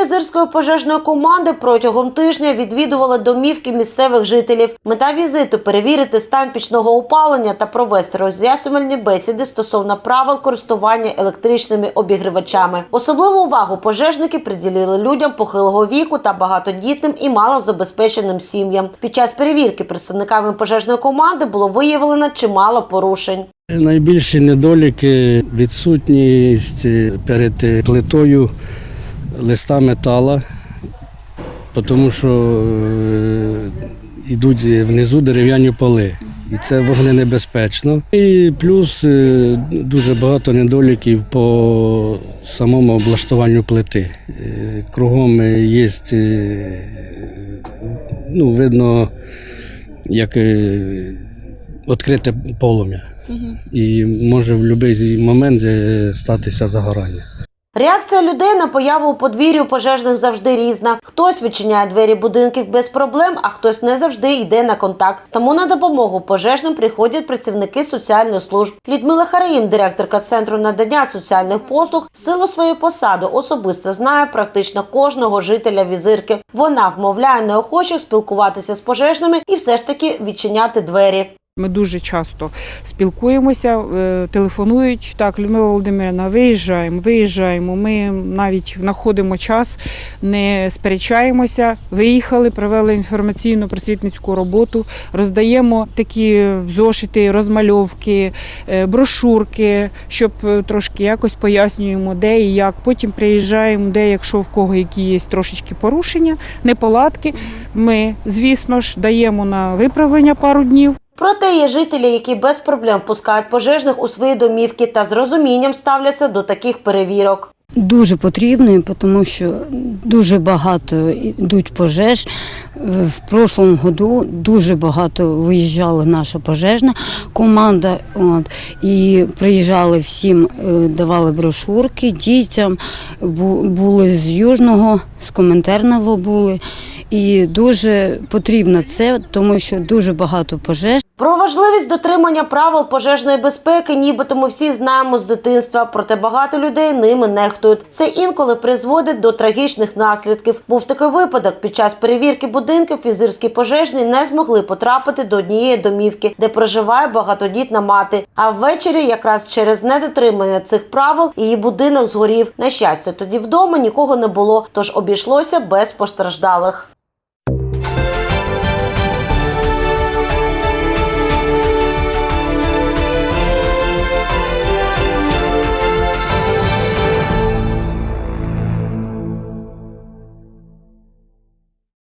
візирської пожежної команди протягом тижня відвідували домівки місцевих жителів. Мета візиту перевірити стан пічного опалення та провести роз'яснювальні бесіди стосовно правил користування електричними обігрівачами. Особливу увагу пожежники приділили людям похилого віку та багатодітним і малозабезпеченим сім'ям. Під час перевірки представниками пожежної команди було виявлено чимало порушень. Найбільші недоліки відсутність перед плитою листа метала, тому що е, йдуть внизу дерев'яні поли. І це вогненебезпечно. І плюс е, дуже багато недоліків по самому облаштуванню плити. Е, Кругом є, ну, видно, як відкрите полум'я. І може в будь-який момент статися загорання. Реакція людей на появу у подвір'ї у пожежних завжди різна. Хтось відчиняє двері будинків без проблем, а хтось не завжди йде на контакт. Тому на допомогу пожежним приходять працівники соціальних служб. Людмила Хараїм, директорка центру надання соціальних послуг, в силу своєї посади особисто знає практично кожного жителя візирки. Вона вмовляє неохочих спілкуватися з пожежними і все ж таки відчиняти двері. Ми дуже часто спілкуємося, е, телефонують. Так, Людмила Володимирівна, виїжджаємо, виїжджаємо. Ми навіть знаходимо час, не сперечаємося. Виїхали, провели інформаційну просвітницьку роботу, роздаємо такі зошити, розмальовки, е, брошурки, щоб е, трошки якось пояснюємо, де і як. Потім приїжджаємо, де, якщо в кого які є трошечки порушення, неполадки. Ми, звісно ж, даємо на виправлення пару днів. Проте є жителі, які без проблем впускають пожежних у свої домівки та з розумінням ставляться до таких перевірок. Дуже потрібною, тому що дуже багато йдуть пожеж. В прошлому году дуже багато виїжджала наша пожежна команда. От, і приїжджали всім, е, давали брошурки дітям. Були з Южного, з Коментарного були. І дуже потрібно це, тому що дуже багато пожеж. Про важливість дотримання правил пожежної безпеки, нібито ми всі знаємо з дитинства, проте багато людей ними нехтують. Це інколи призводить до трагічних наслідків. Був такий випадок. Під час перевірки будинків фізирські пожежні не змогли потрапити до однієї домівки, де проживає багатодітна мати. А ввечері, якраз через недотримання цих правил, її будинок згорів. На щастя, тоді вдома нікого не було, тож обійшлося без постраждалих.